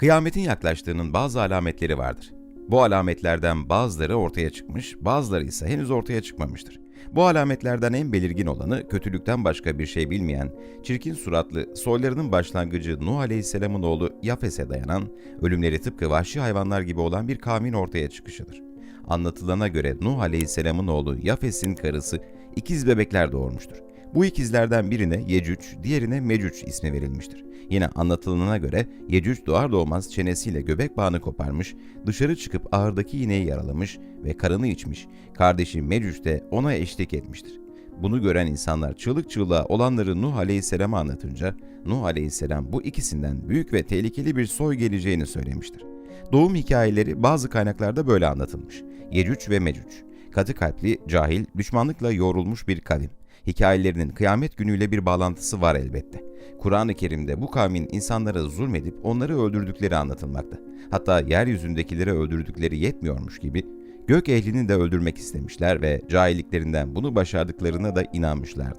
Kıyametin yaklaştığının bazı alametleri vardır. Bu alametlerden bazıları ortaya çıkmış, bazıları ise henüz ortaya çıkmamıştır. Bu alametlerden en belirgin olanı kötülükten başka bir şey bilmeyen, çirkin suratlı, soylarının başlangıcı Nuh Aleyhisselam'ın oğlu Yafes'e dayanan, ölümleri tıpkı vahşi hayvanlar gibi olan bir kavmin ortaya çıkışıdır. Anlatılana göre Nuh Aleyhisselam'ın oğlu Yafes'in karısı ikiz bebekler doğurmuştur. Bu ikizlerden birine Yecüc, diğerine Mecüc ismi verilmiştir. Yine anlatılana göre Yecüc doğar doğmaz çenesiyle göbek bağını koparmış, dışarı çıkıp ağırdaki iğneyi yaralamış ve karını içmiş. Kardeşi Mecüc de ona eşlik etmiştir. Bunu gören insanlar çığlık çığlığa olanları Nuh Aleyhisselam'a anlatınca, Nuh Aleyhisselam bu ikisinden büyük ve tehlikeli bir soy geleceğini söylemiştir. Doğum hikayeleri bazı kaynaklarda böyle anlatılmış. Yecüc ve Mecüc, katı kalpli, cahil, düşmanlıkla yoğrulmuş bir kavim. Hikayelerinin kıyamet günüyle bir bağlantısı var elbette. Kur'an-ı Kerim'de bu kavmin insanlara zulmedip onları öldürdükleri anlatılmakta. Hatta yeryüzündekileri öldürdükleri yetmiyormuş gibi gök ehlini de öldürmek istemişler ve cahilliklerinden bunu başardıklarına da inanmışlardı.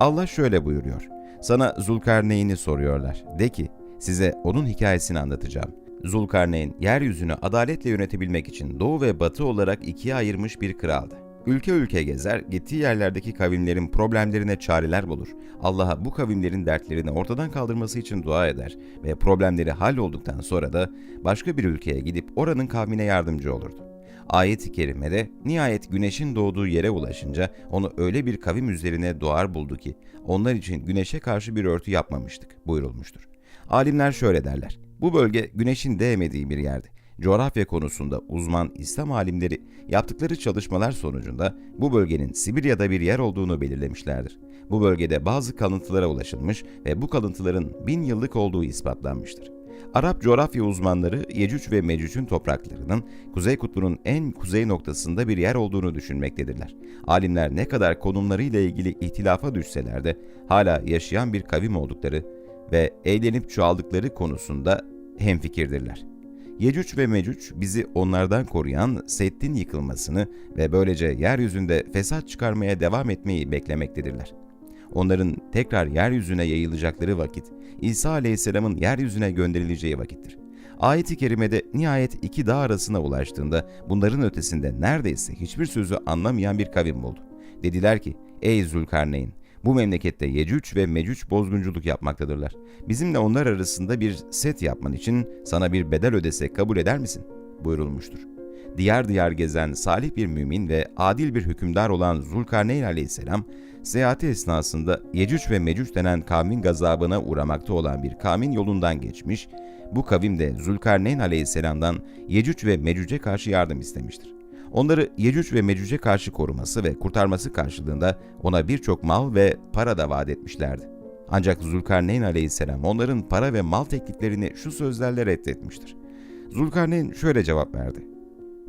Allah şöyle buyuruyor. Sana Zulkarneyn'i soruyorlar. De ki, size onun hikayesini anlatacağım. Zulkarneyn, yeryüzünü adaletle yönetebilmek için doğu ve batı olarak ikiye ayırmış bir kraldı. Ülke ülke gezer, gittiği yerlerdeki kavimlerin problemlerine çareler bulur. Allah'a bu kavimlerin dertlerini ortadan kaldırması için dua eder ve problemleri hallolduktan sonra da başka bir ülkeye gidip oranın kavmine yardımcı olurdu. Ayet-i kerimede nihayet güneşin doğduğu yere ulaşınca onu öyle bir kavim üzerine doğar buldu ki onlar için güneşe karşı bir örtü yapmamıştık buyurulmuştur. Alimler şöyle derler. Bu bölge güneşin değmediği bir yerdi. Coğrafya konusunda uzman İslam alimleri yaptıkları çalışmalar sonucunda bu bölgenin Sibirya'da bir yer olduğunu belirlemişlerdir. Bu bölgede bazı kalıntılara ulaşılmış ve bu kalıntıların bin yıllık olduğu ispatlanmıştır. Arap coğrafya uzmanları Yecüc ve Mecüc'ün topraklarının Kuzey Kutbu'nun en kuzey noktasında bir yer olduğunu düşünmektedirler. Alimler ne kadar konumlarıyla ilgili ihtilafa düşseler de hala yaşayan bir kavim oldukları ve eğlenip çoğaldıkları konusunda hemfikirdirler. Yecüc ve Mecüc bizi onlardan koruyan Seddin yıkılmasını ve böylece yeryüzünde fesat çıkarmaya devam etmeyi beklemektedirler. Onların tekrar yeryüzüne yayılacakları vakit, İsa Aleyhisselam'ın yeryüzüne gönderileceği vakittir. Ayet-i kerimede nihayet iki dağ arasına ulaştığında bunların ötesinde neredeyse hiçbir sözü anlamayan bir kavim buldu. Dediler ki, ey Zülkarneyn, bu memlekette Yecüc ve Mecüc bozgunculuk yapmaktadırlar. Bizimle onlar arasında bir set yapman için sana bir bedel ödesek kabul eder misin? buyurulmuştur. Diyar diyar gezen salih bir mümin ve adil bir hükümdar olan Zulkarneyn aleyhisselam, seyahati esnasında Yecüc ve Mecüc denen kavmin gazabına uğramakta olan bir kavmin yolundan geçmiş, bu kavim de Zulkarneyn aleyhisselamdan Yecüc ve Mecüc'e karşı yardım istemiştir. Onları Yecüc ve Mecüc'e karşı koruması ve kurtarması karşılığında ona birçok mal ve para da vaat etmişlerdi. Ancak Zulkarneyn aleyhisselam onların para ve mal tekliflerini şu sözlerle reddetmiştir. Zulkarneyn şöyle cevap verdi.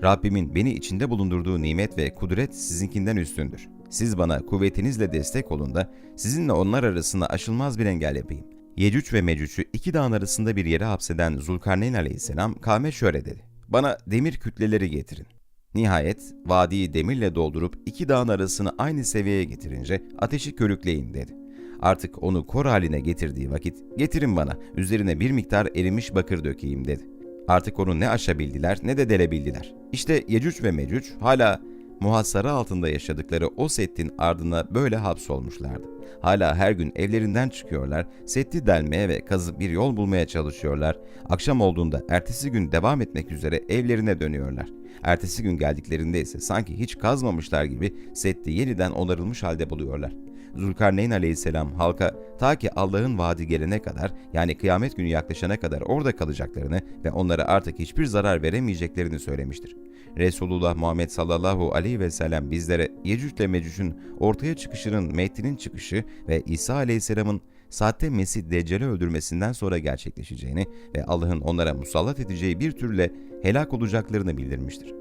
Rabbimin beni içinde bulundurduğu nimet ve kudret sizinkinden üstündür. Siz bana kuvvetinizle destek olun da sizinle onlar arasında aşılmaz bir engel yapayım. Yecüc ve Mecüc'ü iki dağın arasında bir yere hapseden Zulkarneyn aleyhisselam kavme şöyle dedi. Bana demir kütleleri getirin. Nihayet vadiyi demirle doldurup iki dağın arasını aynı seviyeye getirince ateşi körükleyin dedi. Artık onu kor haline getirdiği vakit getirin bana üzerine bir miktar erimiş bakır dökeyim dedi. Artık onu ne aşabildiler ne de delebildiler. İşte Yecüc ve Mecüc hala muhasara altında yaşadıkları o settin ardına böyle hapsolmuşlardı. Hala her gün evlerinden çıkıyorlar, setti delmeye ve kazıp bir yol bulmaya çalışıyorlar. Akşam olduğunda ertesi gün devam etmek üzere evlerine dönüyorlar. Ertesi gün geldiklerinde ise sanki hiç kazmamışlar gibi setti yeniden onarılmış halde buluyorlar. Zulkarneyn aleyhisselam halka ta ki Allah'ın vaadi gelene kadar yani kıyamet günü yaklaşana kadar orada kalacaklarını ve onlara artık hiçbir zarar veremeyeceklerini söylemiştir. Resulullah Muhammed sallallahu aleyhi ve sellem bizlere Yecüc ile Mecüc'ün ortaya çıkışının Mehdi'nin çıkışı ve İsa aleyhisselamın sahte Mesih Deccal'i öldürmesinden sonra gerçekleşeceğini ve Allah'ın onlara musallat edeceği bir türle helak olacaklarını bildirmiştir.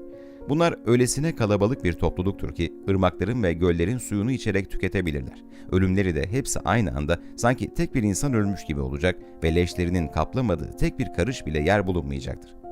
Bunlar öylesine kalabalık bir topluluktur ki ırmakların ve göllerin suyunu içerek tüketebilirler. Ölümleri de hepsi aynı anda sanki tek bir insan ölmüş gibi olacak ve leşlerinin kaplamadığı tek bir karış bile yer bulunmayacaktır.